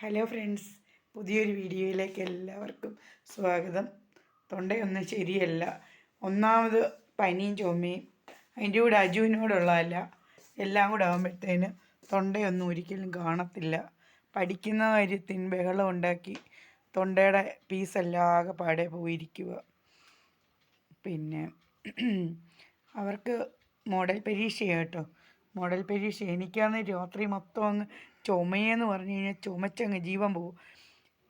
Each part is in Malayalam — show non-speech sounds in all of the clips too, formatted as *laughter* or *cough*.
ഹലോ ഫ്രണ്ട്സ് പുതിയൊരു വീഡിയോയിലേക്ക് എല്ലാവർക്കും സ്വാഗതം. തൊണ്ടയൊന്നും ശരിയല്ല. ഒന്നാമത് പനിയും ചുമയും. അതിന്റെ കൂടെ അജുവിനോടുള്ളതല്ല എല്ലാം കൂടെ ആകുമ്പോഴത്തേന് തൊണ്ടയൊന്നും ഒരിക്കലും കാണത്തില്ല. പഠിക്കുന്ന കാര്യത്തിന് ബഹളം ഉണ്ടാക്കി തൊണ്ടയുടെ പീസെല്ലാം ആകെ പാടെ പോയിരിക്കുക പിന്നെ അവർക്ക് മോഡൽ പരീക്ഷയാണ് കേട്ടോ. മോഡൽ പരീക്ഷ എനിക്കാന്ന് രാത്രി മൊത്തം അങ്ങ് ചുമയെന്ന് പറഞ്ഞു കഴിഞ്ഞാൽ ചുമച്ചങ്ങ് ജീവൻ പോകും.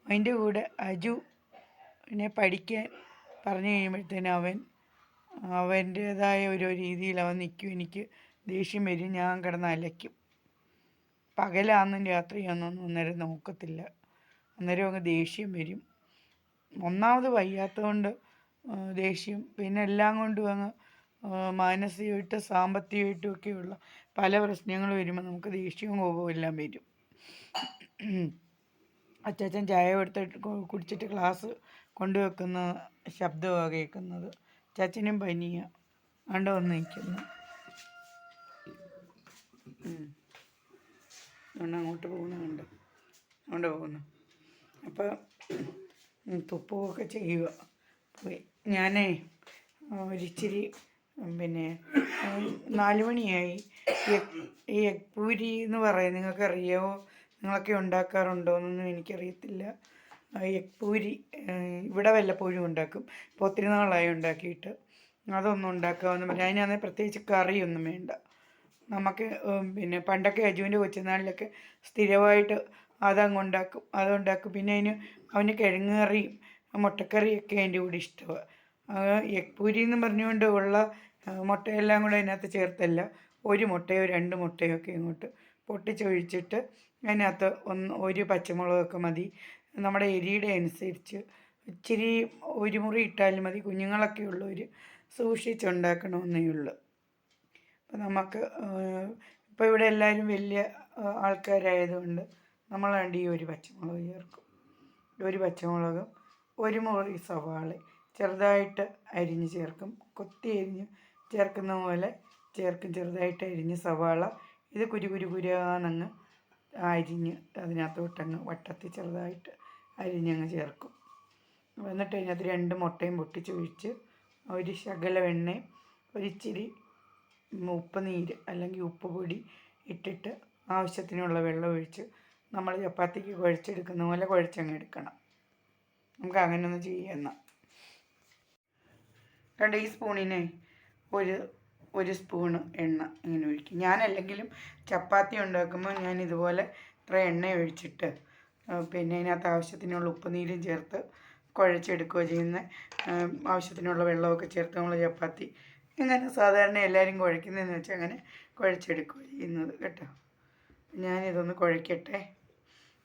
അതിന്റെ കൂടെ അജു പിന്നെ പഠിക്കാൻ പറഞ്ഞു കഴിയുമ്പോഴത്തേനും അവൻ അവന്റേതായ ഒരു രീതിയിൽ അവൻ നിൽക്കും. എനിക്ക് ദേഷ്യം വരും ഞാൻ കിടന്ന് അലയ്ക്കും. പകലാന്നും രാത്രിയാണെന്നൊന്നും അന്നേരം നോക്കത്തില്ല. അന്നേരം അങ്ങ് ദേഷ്യം വരും. ഒന്നാമത് വയ്യാത്തതുകൊണ്ട് ദേഷ്യം. പിന്നെ എല്ലാം കൊണ്ടും അങ്ങ് മാനസികമായിട്ട് സാമ്പത്തികമായിട്ടും ഒക്കെയുള്ള പല പ്രശ്നങ്ങൾ വരുമ്പോൾ നമുക്ക് ദേഷ്യവും കോപവും എല്ലാം വരും. അച്ചാച്ചൻ ചായ കൊടുത്തിട്ട് കുടിച്ചിട്ട് ക്ലാസ് കൊണ്ടുവെക്കുന്ന ശബ്ദമാണ് കേൾക്കുന്നത്. ചാച്ചനും പനിയ. അണ്ട വന്ന് നിൽക്കുന്നു. അതുകൊണ്ട് അങ്ങോട്ട് പോകുന്നുണ്ട് അങ്ങോട്ട്. പോകുന്നു. അപ്പോൾ തുപ്പുകയൊക്കെ ചെയ്യുക ഞാനേ ഒരിച്ചിരി പിന്നെ നാല് മണിയായി. ഈ എഗ് പൂരി എന്ന് പറയും നിങ്ങൾക്ക് അറിയാമോ നിങ്ങളൊക്കെ ഉണ്ടാക്കാറുണ്ടോ എന്നൊന്നും എനിക്കറിയത്തില്ല എഗ് പൂരി ഇവിടെ വല്ലപ്പോഴും ഉണ്ടാക്കും. ഇപ്പോൾ ഒത്തിരി നാളായി ഉണ്ടാക്കിയിട്ട്. അതൊന്നും ഉണ്ടാക്കാമെന്ന് പറഞ്ഞു അതിനാണെങ്കിൽ പ്രത്യേകിച്ച് കറിയൊന്നും വേണ്ട. നമുക്ക് പിന്നെ പണ്ടൊക്കെ അജുവിന്റെ കൊച്ചുനാളിലൊക്കെ സ്ഥിരമായിട്ട് അതങ്ങ് ഉണ്ടാക്കും അതുണ്ടാക്കും. പിന്നെ അതിന് അവന് കിഴങ്ങ് കറിയും മുട്ടക്കറിയൊക്കെ അതിന്റെ കൂടെ ഇഷ്ടമാണ് എഗ് പൂരി എന്ന് പറഞ്ഞുകൊണ്ട് ഉള്ള മുട്ടയെല്ലാം കൂടെ അതിനകത്ത് ചേർത്തല്ല. ഒരു മുട്ടയോ രണ്ട് മുട്ടയോ ഒക്കെ ഇങ്ങോട്ട് പൊട്ടിച്ചൊഴിച്ചിട്ട് അതിനകത്ത് ഒന്ന് ഒരു പച്ചമുളകൊക്കെ മതി. നമ്മുടെ എരിയുടെ അനുസരിച്ച് ഇച്ചിരി ഒരു മുറി ഇട്ടാലും മതി. കുഞ്ഞുങ്ങളൊക്കെ ഉള്ളവർ സൂക്ഷിച്ചുണ്ടാക്കണമെന്നേ ഉള്ളൂ. അപ്പം നമുക്ക് ഇപ്പോൾ ഇവിടെ എല്ലാവരും വലിയ ആൾക്കാരായതുകൊണ്ട് നമ്മൾ വേണ്ടി ഈ ഒരു പച്ചമുളക് ചേർക്കും. ഒരു പച്ചമുളകും ഒരു മുറി സവാള ചെറുതായിട്ട് അരിഞ്ഞ് ചേർക്കും. കൊത്തി അരിഞ്ഞ് ചേർക്കുന്ന പോലെ ചേർക്കും. ചെറുതായിട്ട് അരിഞ്ഞ് സവാള ഇത് കുരു കുരു കുരാന്നങ്ങ് അരിഞ്ഞ് അതിനകത്തോട്ടങ്ങ് വട്ടത്തിൽ ചെറുതായിട്ട് അരിഞ്ഞങ്ങ് ചേർക്കും. എന്നിട്ട് അതിനകത്ത് രണ്ട് മുട്ടയും പൊട്ടിച്ചൊഴിച്ച് ഒരു ശകല വെണ്ണയും ഒരിച്ചിരി ഉപ്പ് നീര് അല്ലെങ്കിൽ ഉപ്പ് പൊടി ഇട്ടിട്ട് ആവശ്യത്തിനുള്ള വെള്ളം ഒഴിച്ച് നമ്മൾ ചപ്പാത്തിക്ക് കുഴച്ചെടുക്കുന്ന പോലെ കുഴച്ചങ്ങ് എടുക്കണം. നമുക്ക് അങ്ങനെ ഒന്ന് ചെയ്യുന്ന രണ്ട് ഈ സ്പൂണിനെ ഒരു ഒരു സ്പൂണ് എണ്ണ ഇങ്ങനെ ഒഴിക്കും. ഞാനല്ലെങ്കിലും ചപ്പാത്തി ഉണ്ടാക്കുമ്പോൾ ഞാൻ ഇതുപോലെ ഇത്ര എണ്ണ ഒഴിച്ചിട്ട് പിന്നെ അതിനകത്ത് ആവശ്യത്തിനുള്ള ഉപ്പുനീരും ചേർത്ത് കുഴച്ചെടുക്കുകയോ ചെയ്യുന്ന ആവശ്യത്തിനുള്ള വെള്ളമൊക്കെ ചേർത്ത് നമ്മൾ ചപ്പാത്തി ഇങ്ങനെ സാധാരണ എല്ലാവരും കുഴക്കുന്നതെന്ന് വെച്ചാൽ അങ്ങനെ കുഴച്ചെടുക്കുകയോ ചെയ്യുന്നത് കേട്ടോ. ഞാനിതൊന്ന് കുഴക്കട്ടെ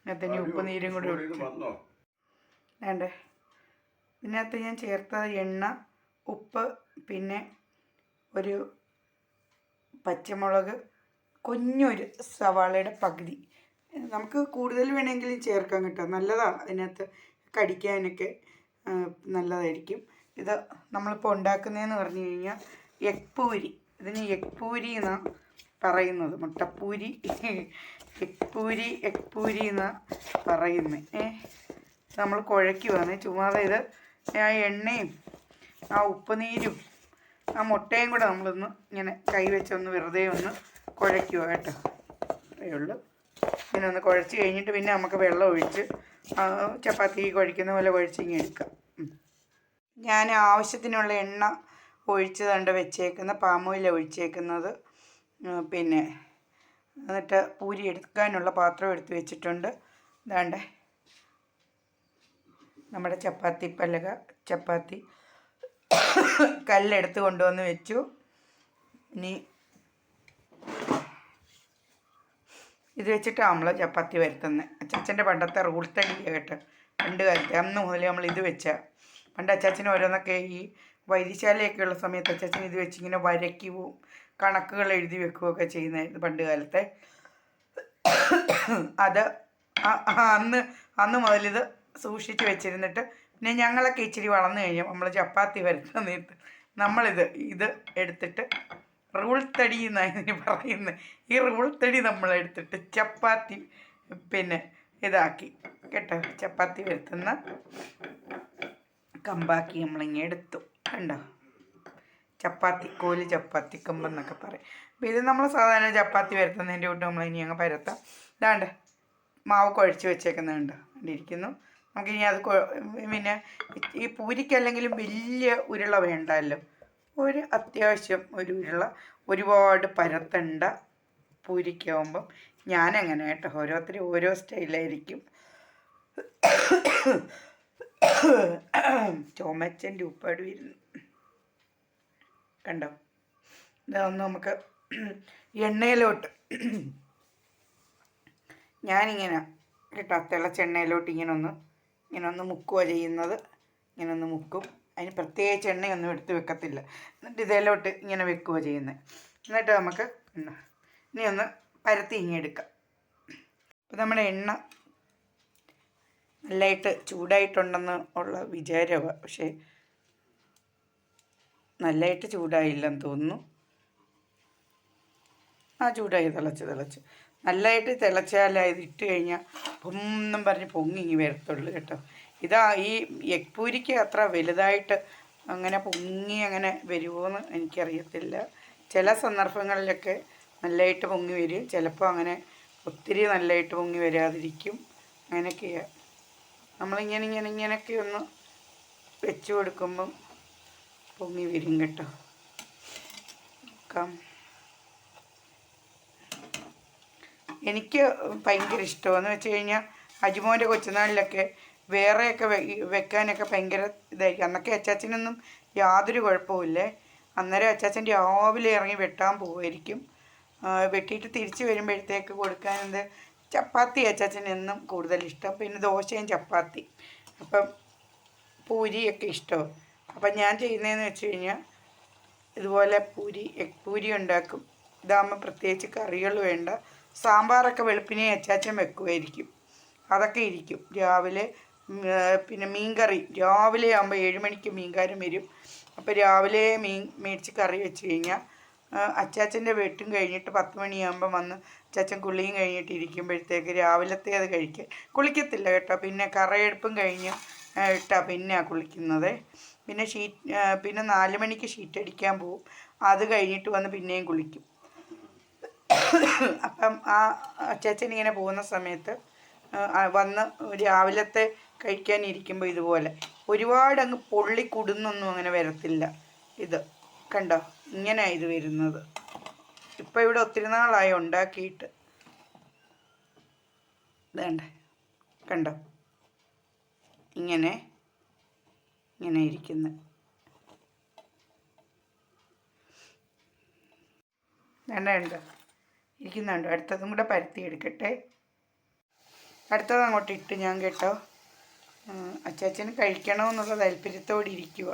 അതിനകത്ത് ഇനി ഉപ്പുനീരും കൂടി ഒഴിച്ചു. വേണ്ടേ? ഇതിനകത്ത് ഞാൻ ചേർത്ത എണ്ണ ഉപ്പ് പിന്നെ ഒരു പച്ചമുളക് കുഞ്ഞൊരു സവാളയുടെ പകുതി. നമുക്ക് കൂടുതൽ വേണമെങ്കിൽ ചേർക്കാൻ കിട്ടും. നല്ലതാണ് അതിനകത്ത് കടിക്കാനൊക്കെ നല്ലതായിരിക്കും. ഇത് നമ്മളിപ്പോൾ ഉണ്ടാക്കുന്നതെന്ന് പറഞ്ഞു കഴിഞ്ഞാൽ എക്പൂരി ഇതിന് എക്പൂരി എന്നാണ് പറയുന്നത്. മുട്ടപ്പൂരി എക്പൂരി എക്പൂരി പൂരി എന്നാണ് പറയുന്നത് ഏ നമ്മൾ കുഴയ്ക്കുവാണ്. ചുമ്മാതെ ഇത് ആ എണ്ണയും ആ ഉപ്പുനീരും ആ മുട്ടയും കൂടെ നമ്മളൊന്ന് ഇങ്ങനെ കൈ വെച്ചൊന്ന് വെറുതെ ഒന്ന് കുഴയ്ക്കുക കേട്ടോ. അത്രയേ ഉള്ളൂ. ഇങ്ങനെ ഒന്ന് കുഴച്ച് കഴിഞ്ഞിട്ട് പിന്നെ നമുക്ക് വെള്ളം ഒഴിച്ച് ചപ്പാത്തി കുഴയ്ക്കുന്ന പോലെ കുഴച്ചിങ്ങ് എടുക്കാം. ഞാൻ ആവശ്യത്തിനുള്ള എണ്ണ ഒഴിച്ച് കണ്ട് വെച്ചേക്കുന്ന പാമോയിൽ ഒഴിച്ചേക്കുന്നത് പിന്നെ എന്നിട്ട് പൂരി എടുക്കാനുള്ള പാത്രം എടുത്ത് വെച്ചിട്ടുണ്ട്. ഇതാണ്ടേ. നമ്മുടെ ചപ്പാത്തി പല്ലക ചപ്പാത്തി. കല്ലെടുത്ത് കൊണ്ടുവന്ന് വെച്ചു. ഇനി ഇത് വെച്ചിട്ടാണ് നമ്മൾ ചപ്പാത്തി വരുത്തുന്നത് അച്ചാച്ചന്റെ പണ്ടത്തെ റൂൾ തടിയാണ് കേട്ടോ. പണ്ട് കാലത്ത്. അന്ന് മുതൽ നമ്മൾ ഇത് വെച്ച. പണ്ട് അച്ചാച്ചന് ഓരോന്നൊക്കെ ഈ വൈദ്യശാലയൊക്കെ ഉള്ള സമയത്ത് അച്ചാച്ചൻ ഇത് വെച്ച് ഇങ്ങനെ വരയ്ക്കുകയും കണക്കുകൾ എഴുതി വെക്കുകയൊക്കെ ചെയ്യുന്നതായിരുന്നു പണ്ട് കാലത്തെ. അത് അന്ന് അന്ന് മുതലിത് സൂക്ഷിച്ച് വെച്ചിരുന്നിട്ട് പിന്നെ ഞങ്ങളൊക്കെ ഇച്ചിരി വളർന്നു കഴിഞ്ഞാൽ നമ്മൾ ചപ്പാത്തി വരുന്ന നേരത്ത് നമ്മളിത് ഇത് എടുത്തിട്ട് റൂൾ തടി എന്നാണ് ഇതിന് പറയുന്നത് ഈ റൂൾ തടി നമ്മൾ എടുത്തിട്ട് ചപ്പാത്തി പിന്നെ ഇതാക്കി കേട്ടോ. ചപ്പാത്തി വരുത്തുന്ന കമ്പാക്കി നമ്മളിങ്ങനെ എടുത്തു. കണ്ടോ? ചപ്പാത്തി കോൽ ചപ്പാത്തി കമ്പെന്നൊക്കെ പറയും. അപ്പോൾ ഇത് നമ്മൾ സാധാരണ ചപ്പാത്തി വരുത്തുന്നതിന്റെ കൂട്ട് നമ്മൾ ഇനി അങ്ങ് പരത്താം. ഇതാണ്ട് മാവ് കുഴച്ച് വെച്ചേക്കുന്നുണ്ട് ഇരിക്കുന്നു നമുക്കിനി അത് പിന്നെ ഈ പൂരിക്കല്ലെങ്കിലും വലിയ ഉരുള വേണ്ടല്ലോ. ഒരു അത്യാവശ്യം ഒരു ഉരുള ഒരുപാട് പരത്തണ്ട പൂരിക്കാവുമ്പം ഞാനങ്ങനെ കേട്ടോ. ഓരോരുത്തരും ഓരോ സ്റ്റൈലായിരിക്കും. ചോമച്ചന്റെ ഉപ്പാട് വരുന്നു. കണ്ടോ? ഇതൊന്ന് നമുക്ക് എണ്ണയിലോട്ട്. ഞാനിങ്ങനെ കേട്ടോ തിളച്ചെണ്ണയിലോട്ട് ഇങ്ങനെ ഒന്ന് ഇങ്ങനെ ഒന്ന് മുക്കുക ചെയ്യുന്നത്. ഇങ്ങനെ ഒന്ന് മുക്കും. അതിന് പ്രത്യേകിച്ച് എണ്ണയൊന്നും എടുത്ത് വെക്കത്തില്ല. എന്നിട്ട് ഇതിലോട്ട് ഇങ്ങനെ വെക്കുക ചെയ്യുന്നത് എന്നിട്ട് നമുക്ക് ഇനി ഒന്ന് പരത്തി ഇങ്ങനെ എടുക്കാം. അപ്പോൾ നമ്മുടെ എണ്ണ നല്ലതായിട്ട് ചൂടായിട്ടുണ്ടെന്ന് ഉള്ള വിചാരമാണ് പക്ഷേ നല്ലതായിട്ട് ചൂടായില്ലെന്ന് തോന്നുന്നു. ആ ചൂടായി തിളച്ച് തിളച്ച്. നല്ലതായിട്ട് തിളച്ചാൽ ഇത് ഇട്ട് കഴിഞ്ഞാൽ പൊന്നും പറഞ്ഞ് പൊങ്ങി ഇങ്ങി വരത്തുള്ളൂ കേട്ടോ. ഇതാ ഈ എഗ് പൂരിക്ക് അത്ര വലുതായിട്ട് അങ്ങനെ പൊങ്ങി അങ്ങനെ വരുമോയെന്ന് എനിക്കറിയത്തില്ല. ചില സന്ദർഭങ്ങളിലൊക്കെ നല്ലതായിട്ട് പൊങ്ങി വരും. ചിലപ്പോൾ അങ്ങനെ ഒത്തിരി നല്ലതായിട്ട് പൊങ്ങി വരാതിരിക്കും. അങ്ങനെയൊക്കെയാണ് നമ്മളിങ്ങനെ ഇങ്ങനെ ഇങ്ങനെയൊക്കെ ഒന്ന് വെച്ച് കൊടുക്കുമ്പം പൊങ്ങി വരും കേട്ടോ. നോക്കാം. എനിക്ക് ഭയങ്കര ഇഷ്ടമെന്ന് വെച്ച് കഴിഞ്ഞാൽ അജിമോന്റെ കൊച്ചുനാളിലൊക്കെ വേറെയൊക്കെ വെക്കാനൊക്കെ ഭയങ്കര ഇതായിരിക്കും. അന്നൊക്കെ അച്ചാച്ചനൊന്നും യാതൊരു കുഴപ്പമില്ലേ അന്നേരം അച്ചാച്ചൻ രാവിലെ ഇറങ്ങി വെട്ടാൻ പോകുമായിരിക്കും വെട്ടിയിട്ട് തിരിച്ച് വരുമ്പോഴത്തേക്ക് കൊടുക്കാൻ എന്ത് ചപ്പാത്തി അച്ചാച്ചൻ എന്നും കൂടുതൽ ഇഷ്ടം. പിന്നെ ദോശയും ചപ്പാത്തി. അപ്പം പൂരിയൊക്കെ ഇഷ്ടമാണ് അപ്പം ഞാൻ ചെയ്യുന്നതെന്ന് വെച്ച് കഴിഞ്ഞാൽ ഇതുപോലെ പൂരി എഗ് പൂരി ഉണ്ടാക്കും. ഇതാകുമ്പോൾ പ്രത്യേകിച്ച് കറികൾ വേണ്ട. സാമ്പാറൊക്കെ വെളുപ്പിനെ അച്ചാച്ചൻ വെക്കുമായിരിക്കും അതൊക്കെ ഇരിക്കും. രാവിലെ പിന്നെ മീൻകറി. രാവിലെ ആകുമ്പോൾ ഏഴ് മണിക്ക് മീൻകാരൻ വരും. അപ്പോൾ രാവിലെ മീൻ മേടിച്ച് കറി വെച്ച് കഴിഞ്ഞാൽ അച്ചാച്ചന്റെ വെട്ടും കഴിഞ്ഞിട്ട് പത്ത് മണിയാകുമ്പോൾ വന്ന് അച്ചാച്ചൻ കുളിയും കഴിഞ്ഞിട്ട് ഇരിക്കുമ്പോഴത്തേക്ക് രാവിലത്തെ അത് കഴിക്കുക കുളിക്കത്തില്ല കേട്ടോ. പിന്നെ കറയെടുപ്പും കഴിഞ്ഞ് ഇട്ടാ പിന്നെ കുളിക്കുന്നത്. പിന്നെ ഷീറ്റ് പിന്നെ നാല് മണിക്ക് ഷീറ്റ് അടിക്കാൻ പോവും. അത് കഴിഞ്ഞിട്ട് വന്ന് പിന്നെയും കുളിക്കും. അപ്പം ആ അച്ചാച്ചൻ ഇങ്ങനെ പോകുന്ന സമയത്ത് വന്ന് രാവിലത്തെ കഴിക്കാനിരിക്കുമ്പോൾ ഇതുപോലെ ഒരുപാട് അങ്ങ് പൊള്ളി കുടുന്നൊന്നും അങ്ങനെ വരത്തില്ല. ഇത് കണ്ടോ? ഇങ്ങനെയാണ് ഇത് വരുന്നത്. ഇപ്പം ഇവിടെ ഒത്തിരി നാളായി ഉണ്ടാക്കിയിട്ട്. ഇതേണ്ടേ കണ്ടോ? ഇങ്ങനെ ഇങ്ങനെ ഇരിക്കുന്നു. വേണ്ട വേണ്ട ഇരിക്കുന്നുണ്ടോ. അടുത്തതും കൂടെ പരത്തി എടുക്കട്ടെ. അടുത്തത് അങ്ങോട്ട് ഇട്ട് ഞാൻ കേട്ടോ. അച്ചാച്ചന് കഴിക്കണമെന്നുള്ള താല്പര്യത്തോടെ ഇരിക്കുക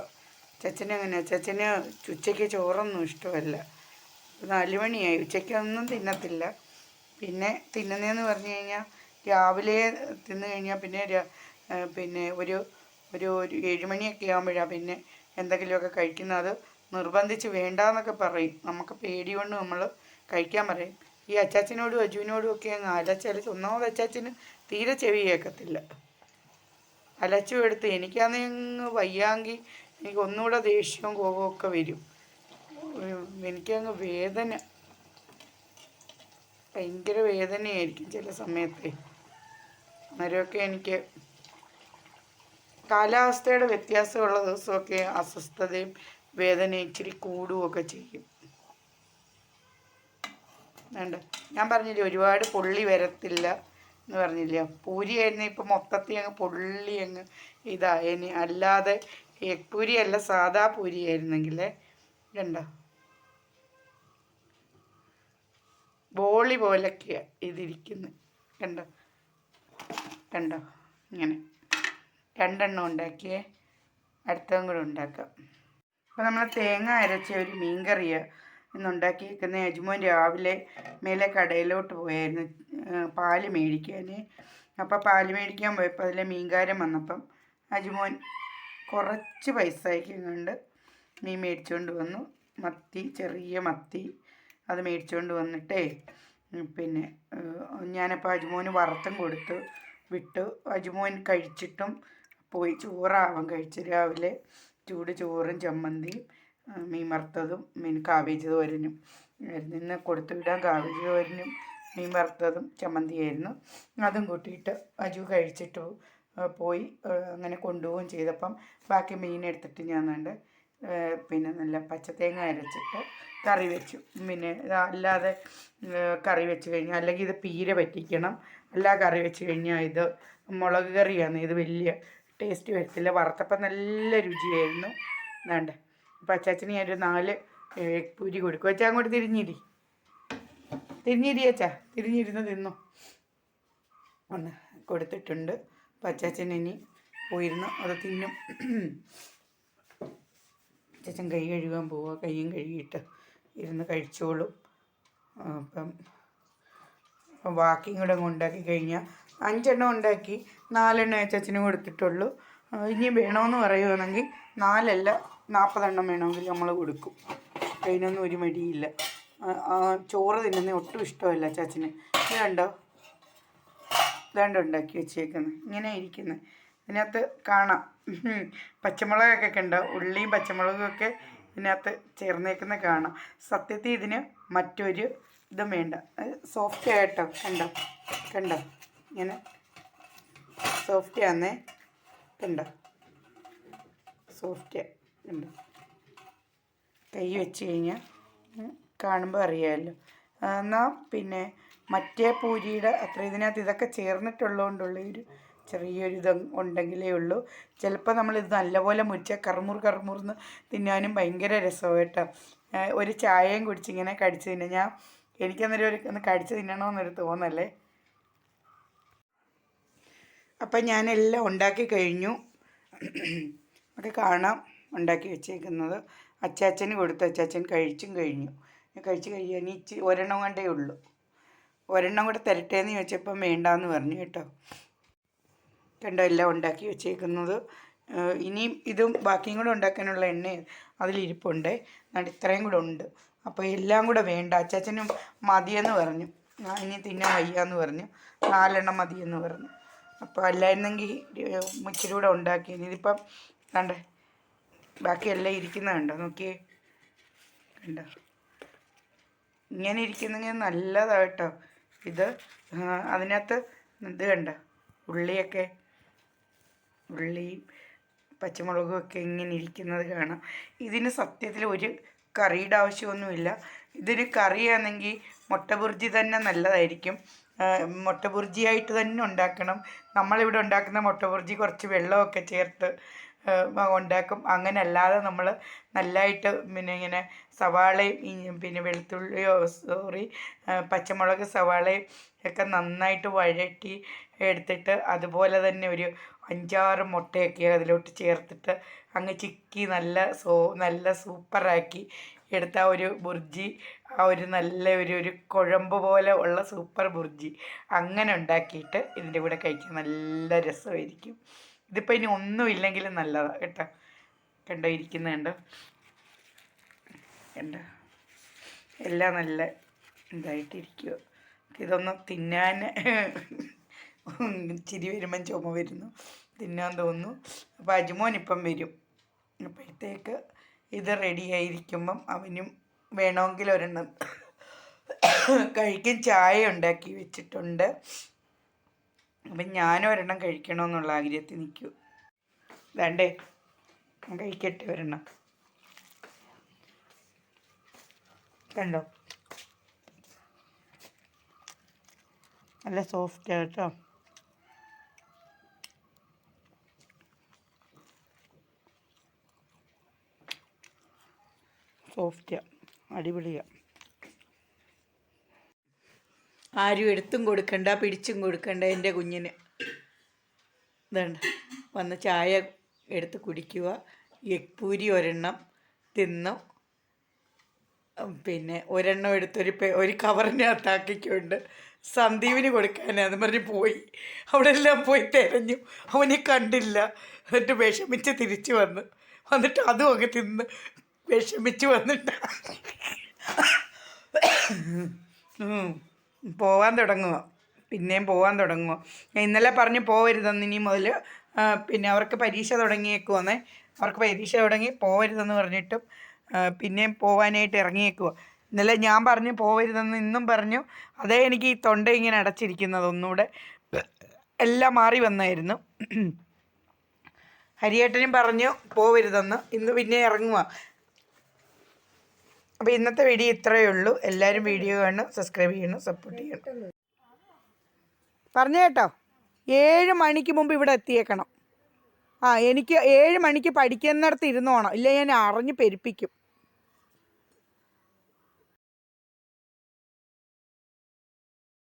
അച്ചാച്ചന് അങ്ങനെ അച്ചാച്ചന് ഉച്ചയ്ക്ക് ചോറൊന്നും ഇഷ്ടമല്ല. നാല് മണിയായി. ഉച്ചയ്ക്കൊന്നും തിന്നത്തില്ല. പിന്നെ തിന്നുന്നതെന്ന് പറഞ്ഞു കഴിഞ്ഞാൽ രാവിലെ തിന്നു കഴിഞ്ഞാൽ പിന്നെ പിന്നെ ഒരു ഒരു ഒരു ഏഴുമണിയൊക്കെ ആകുമ്പോഴാണ് പിന്നെ എന്തെങ്കിലുമൊക്കെ കഴിക്കുന്നത്. അത് നിർബന്ധിച്ച് വേണ്ടാന്നൊക്കെ പറയും. നമുക്ക് പേടി കൊണ്ട് നമ്മൾ കഴിക്കാൻ പറയും. ഈ അച്ചാച്ചനോടും അജുവിനോടും ഒക്കെ അങ്ങ് അലച്ചലച്ച് ഒന്നാമത് അച്ചാച്ചന് തീരെ ചെവി കേൾക്കത്തില്ല. അലച്ചു എടുത്ത് എനിക്കാണെങ്കിൽ അങ്ങ് വയ്യാങ്കിൽ എനിക്ക് ഒന്നുകൂടെ ദേഷ്യവും കോപവും ഒക്കെ വരും. എനിക്കങ്ങ് വേദന. ഭയങ്കര വേദനയായിരിക്കും ചില സമയത്ത്. അന്നേരമൊക്കെ എനിക്ക് കാലാവസ്ഥയുടെ വ്യത്യാസമുള്ള ദിവസമൊക്കെ അസ്വസ്ഥതയും വേദനയും ഇച്ചിരി കൂടുകയൊക്കെ ചെയ്യും. വേണ്ട ഞാൻ പറഞ്ഞില്ലേ ഒരുപാട് പൊള്ളി വരത്തില്ല എന്ന് പറഞ്ഞില്ല? പൂരി ആയിരുന്നു ഇപ്പം മൊത്തത്തിൽ അങ്ങ് പൊള്ളി അങ്ങ് ഇതായനി അല്ലാതെ എഗ് പൂരി അല്ല സാദാ പൂരി ആയിരുന്നെങ്കിൽ കണ്ടോ? ബോളി പോലൊക്കെയാണ് ഇതിരിക്കുന്നത് കണ്ടോ? കണ്ടോ? ഇങ്ങനെ. രണ്ടെണ്ണം ഉണ്ടാക്കിയേ. അടുത്തതും കൂടെ ഉണ്ടാക്കാം. അപ്പോൾ നമ്മൾ തേങ്ങ അരച്ച ഒരു മീൻ കറിയാണ് ഇന്ന് യജമോൻ രാവിലെ മേലെ കടയിലോട്ട് പോയായിരുന്നു. പാൽ മേടിക്കാൻ അപ്പോൾ പാൽ മേടിക്കാൻ പോയപ്പോൾ അതിലെ മീൻകാരൻ വന്നപ്പം അജുമോൻ കുറച്ച് പൈസയ്ക്ക് അയക്കുന്നുണ്ട് മീൻ മേടിച്ചുകൊണ്ട് വന്നു. മത്തി ചെറിയ മത്തി അത് മേടിച്ചുകൊണ്ട് വന്നിട്ടേ പിന്നെ ഞാനപ്പോൾ അജുമോന് വറുത്തും കൊടുത്തു. വിട്ടു. അജുമോൻ കഴിച്ചിട്ടും പോയി. ചോറാവാൻ കഴിച്ചു. രാവിലെ ചൂട് ചോറും ചമ്മന്തിയും മീൻ വറുത്തതും മീൻ കാബേജ് തോരനും ഇന്ന് കൊടുത്തു വിടാൻ കാബേജ് തോരനും മീൻ വറുത്തതും ചമ്മന്തിയായിരുന്നു. അതും കൂട്ടിയിട്ട് അജു കഴിച്ചിട്ട് പോയി അങ്ങനെ കൊണ്ടുപോവുകയും ചെയ്തപ്പം ബാക്കി മീൻ എടുത്തിട്ട് ഞാൻ കണ്ട് പിന്നെ നല്ല പച്ചത്തേങ്ങ അരച്ചിട്ട് കറി വെച്ചു. പിന്നെ അല്ലാതെ കറി വെച്ച് കഴിഞ്ഞാൽ അല്ലെങ്കിൽ ഇത് പീര പറ്റിക്കണം അല്ല കറി വെച്ച് കഴിഞ്ഞാൽ ഇത് മുളക് കറിയാണ്. ഇത് വലിയ ടേസ്റ്റ് വരത്തില്ല. വറുത്തപ്പം നല്ല രുചിയായിരുന്നു. വേണ്ട. അപ്പം അച്ചാച്ചന് ഞാനൊരു നാല് പൂരി കൊടുക്കും. അച്ഛാ അങ്ങോട്ട് തിരിഞ്ഞിരി. തിരിഞ്ഞിരി അച്ഛാ. തിരിഞ്ഞിരുന്ന് തിന്നു. ഒന്ന് കൊടുത്തിട്ടുണ്ട്. അപ്പം അച്ചാച്ചൻ ഇനി പോയിരുന്നു. അത് തിന്നും. അച്ചാച്ചൻ കൈ കഴുകാൻ പോവുക കൈയും കഴുകിയിട്ട് ഇരുന്ന് കഴിച്ചോളും. അപ്പം അപ്പം ബാക്കിയും കൂടെ ഉണ്ടാക്കി കഴിഞ്ഞാൽ അഞ്ചെണ്ണം ഉണ്ടാക്കി നാലെണ്ണം അച്ചാച്ചന് കൊടുത്തിട്ടുള്ളൂ. ഇനി വേണമെന്ന് പറയുവാണെങ്കിൽ നാലല്ല നാൽപ്പതെണ്ണം വേണമെങ്കിൽ നമ്മൾ കൊടുക്കും. അതിനൊന്നും ഒരു മടിയില്ല. ചോറ് തിന്നുന്ന ഒട്ടും ഇഷ്ടമല്ല ചാച്ചന്. ഇതുണ്ടോ ഇതാണ്ട് ഉണ്ടാക്കി വെച്ചേക്കുന്നത് ഇങ്ങനെ ഇരിക്കുന്നത് ഇതിനകത്ത് കാണാം. പച്ചമുളകൊക്കെ കണ്ടോ? ഉള്ളിയും പച്ചമുളകും ഒക്കെ ഇതിനകത്ത് ചേർന്നേക്കുന്ന കാണാം. സത്യത്തിൽ ഇതിന് മറ്റൊരു ഇതും വേണ്ട. സോഫ്റ്റ് ആയിട്ടോ കണ്ടോ? കണ്ടോ? ഇങ്ങനെ സോഫ്റ്റ് ആന്നേ. കണ്ടോ? സോഫ്റ്റ് കൈ വെച്ച് കഴിഞ്ഞാൽ കാണുമ്പോൾ അറിയാമല്ലോ എന്നാൽ പിന്നെ മറ്റേ പൂരിയുടെ അത്ര ഇതിനകത്ത് ഇതൊക്കെ ചേർന്നിട്ടുള്ളതുകൊണ്ടുള്ള ഒരു ചെറിയൊരു ഇത് ഉണ്ടെങ്കിലേ ഉള്ളൂ. ചിലപ്പോൾ നമ്മളിത് നല്ലപോലെ മുറിച്ച കറുമുർ കറുമുറിന്ന് തിന്നാനും ഭയങ്കര രസമാണ് കേട്ടോ. ഒരു ചായയും കുടിച്ചിങ്ങനെ കടിച്ച് തിന്നെ. ഞാൻ എനിക്കന്നേരം ഒരു ഒന്ന് കടിച്ച് തിന്നണമെന്നൊരു തോന്നല്ലേ. അപ്പം ഞാനെല്ലാം ഉണ്ടാക്കി കഴിഞ്ഞു. നമുക്ക് കാണാം. ഉണ്ടാക്കി വെച്ചേക്കുന്നത്. അച്ചാച്ചന് കൊടുത്തു. അച്ചാച്ചൻ കഴിച്ചും കഴിഞ്ഞു. കഴിച്ച് കഴിയാൻ ഇച്ചി ഒരെണ്ണം കണ്ടേ ഉള്ളൂ. ഒരെണ്ണം കൂടെ തരട്ടെ എന്ന് ചോദിച്ചപ്പം വേണ്ടാന്ന് പറഞ്ഞു കേട്ടോ. കണ്ടോ എല്ലാം ഉണ്ടാക്കി വെച്ചേക്കുന്നത്. ഇനിയും ഇതും ബാക്കിയും കൂടെ ഉണ്ടാക്കാനുള്ള എണ്ണ അതിലിരിപ്പുണ്ട് എന്നിട്ട് ഇത്രയും കൂടെ ഉണ്ട്. അപ്പോൾ എല്ലാം കൂടെ വേണ്ട. അച്ചാച്ചനും മതിയെന്ന് പറഞ്ഞു. ഞാൻ ഇനി തിന്നാൻ വയ്യാന്ന് പറഞ്ഞു. നാലെണ്ണം മതിയെന്ന് പറഞ്ഞു. അപ്പോൾ അല്ലായിരുന്നെങ്കിൽ ഇച്ചിരി കൂടെ ഉണ്ടാക്കി ഇതിപ്പം കണ്ടേ ബാക്കിയെല്ലാം ഇരിക്കുന്ന കണ്ടോ? നോക്കിയേ. കണ്ടോ? ഇങ്ങനെ ഇരിക്കുന്നെങ്കിൽ നല്ലതാട്ടോ. ഇത് അതിനകത്ത് ഇത് കണ്ട? ഉള്ളിയൊക്കെ. ഉള്ളി പച്ചമുളകും ഒക്കെ ഇങ്ങനെ ഇരിക്കുന്നത് കാണാം. ഇതിന് സത്യത്തിൽ ഒരു കറിയുടെ ആവശ്യമൊന്നുമില്ല. ഇതൊരു കറിയാണെങ്കിൽ മുട്ട ബുർജി തന്നെ നല്ലതായിരിക്കും. മുട്ടബുർജിയായിട്ട് മുട്ട ബുർജിയായിട്ട് തന്നെ ഉണ്ടാക്കണം. നമ്മളിവിടെ ഉണ്ടാക്കുന്ന മുട്ട ബുർജി കുറച്ച് വെള്ളമൊക്കെ ചേർത്ത് ഉണ്ടാക്കും. അങ്ങനെ അല്ലാതെ നമ്മൾ നല്ലതായിട്ട് പിന്നെ ഇങ്ങനെ സവാളയും പിന്നെ വെളുത്തുള്ളിയോ സോറി പച്ചമുളക് സവാളയും ഒക്കെ നന്നായിട്ട് വഴറ്റി എടുത്തിട്ട് അതുപോലെ തന്നെ ഒരു അഞ്ചാറ് മുട്ടയൊക്കെ അതിലോട്ട് ചേർത്തിട്ട് അങ്ങ് ചിക്കി നല്ല സോ നല്ല സൂപ്പറാക്കി എടുത്ത ആ ഒരു ബുർജി ആ ഒരു നല്ല ഒരു ഒരു കുഴമ്പ് പോലെ ഉള്ള സൂപ്പർ ബുർജി അങ്ങനെ ഉണ്ടാക്കിയിട്ട് ഇതിന്റെ കൂടെ കഴിക്കാൻ നല്ല രസമായിരിക്കും. ഇതിപ്പോൾ ഇനി ഒന്നും ഇല്ലെങ്കിലും നല്ലതാണ് കേട്ടോ. കണ്ടോ ഇരിക്കുന്നുണ്ട്. കണ്ടോ? എല്ലാം നല്ല ഇതായിട്ടിരിക്കുക ഇതൊന്ന് തിന്നാൻ *laughs* ചിരി വരുമ്പം ചുമ വരുന്നു. തിന്നാൻ തോന്നുന്നു. അപ്പോൾ അജുമോൻ ഇപ്പം വരും. അപ്പോഴത്തേക്ക് ഇത് റെഡി ആയിരിക്കുമ്പം അവനും വേണമെങ്കിൽ ഒരെണ്ണം *coughs* കഴിക്കാൻ ചായ ഉണ്ടാക്കി വെച്ചിട്ടുണ്ട്. അപ്പം ഞാനും ഒരെണ്ണം കഴിക്കണമെന്നുള്ള ആഗ്രഹത്തിൽ നിൽക്കൂ. വേണ്ടേ ഞാൻ കഴിക്കട്ടെ ഒരെണ്ണം. കണ്ടോ? നല്ല സോഫ്റ്റ് കേട്ടോ സോഫ്റ്റാ അടിപൊളിയാ. ആരും എടുത്തും കൊടുക്കണ്ട പിടിച്ചും കൊടുക്കണ്ട എന്റെ കുഞ്ഞിന്. ഇതുണ്ട് വന്ന് ചായ എടുത്ത് കുടിക്കുക. എഗ്പൂരി ഒരെണ്ണം തിന്നു. പിന്നെ ഒരെണ്ണം എടുത്തൊരു പെ ഒരു കവറിനകത്താക്കിക്കൊണ്ട് സന്ദീപിന് കൊടുക്കാനാന്ന് പറഞ്ഞ് പോയി. അവിടെ എല്ലാം പോയി തിരഞ്ഞു. അവനെ കണ്ടില്ല. എന്നിട്ട് വിഷമിച്ച് തിരിച്ചു വന്ന്. വന്നിട്ട് അതും ഒക്കെ തിന്ന് വിഷമിച്ച് വന്നിട്ട്. ഉം, പോവാൻ തുടങ്ങുക. പിന്നെയും പോകാൻ തുടങ്ങുക. ഞാൻ ഇന്നലെ പറഞ്ഞ് പോകരുതെന്ന് ഇനി മുതൽ പിന്നെ അവർക്ക് പരീക്ഷ തുടങ്ങിയേക്കുവന്നേ. അവർക്ക് പരീക്ഷ തുടങ്ങി പോകരുതെന്ന് പറഞ്ഞിട്ടും പിന്നെയും പോകാനായിട്ട് ഇറങ്ങിയേക്കുക ഇന്നലെ ഞാൻ പറഞ്ഞു പോകരുതെന്ന് ഇന്നും പറഞ്ഞു. അതേ എനിക്ക് ഈ തൊണ്ട ഇങ്ങനെ അടച്ചിരിക്കുന്നത് ഒന്നുകൂടെ എല്ലാം മാറി വന്നായിരുന്നു. ഹരിയേട്ടനും പറഞ്ഞു പോവരുതെന്ന്. ഇന്ന് പിന്നെ ഇറങ്ങുക അപ്പോൾ ഇന്നത്തെ വീഡിയോ ഇത്രയേ ഉള്ളൂ. എല്ലാവരും വീഡിയോ കാണണം സബ്സ്ക്രൈബ് ചെയ്യണം സപ്പോർട്ട് ചെയ്യണം. പറഞ്ഞു കേട്ടോ. ഏഴ് മണിക്ക് മുമ്പ് ഇവിടെ എത്തിയേക്കണം. ആ എനിക്ക് ഏഴ് മണിക്ക് പഠിക്കുന്നിടത്ത് ഇരുന്നോണം ഇല്ല ഞാൻ അറിഞ്ഞ് പെരുപ്പിക്കും.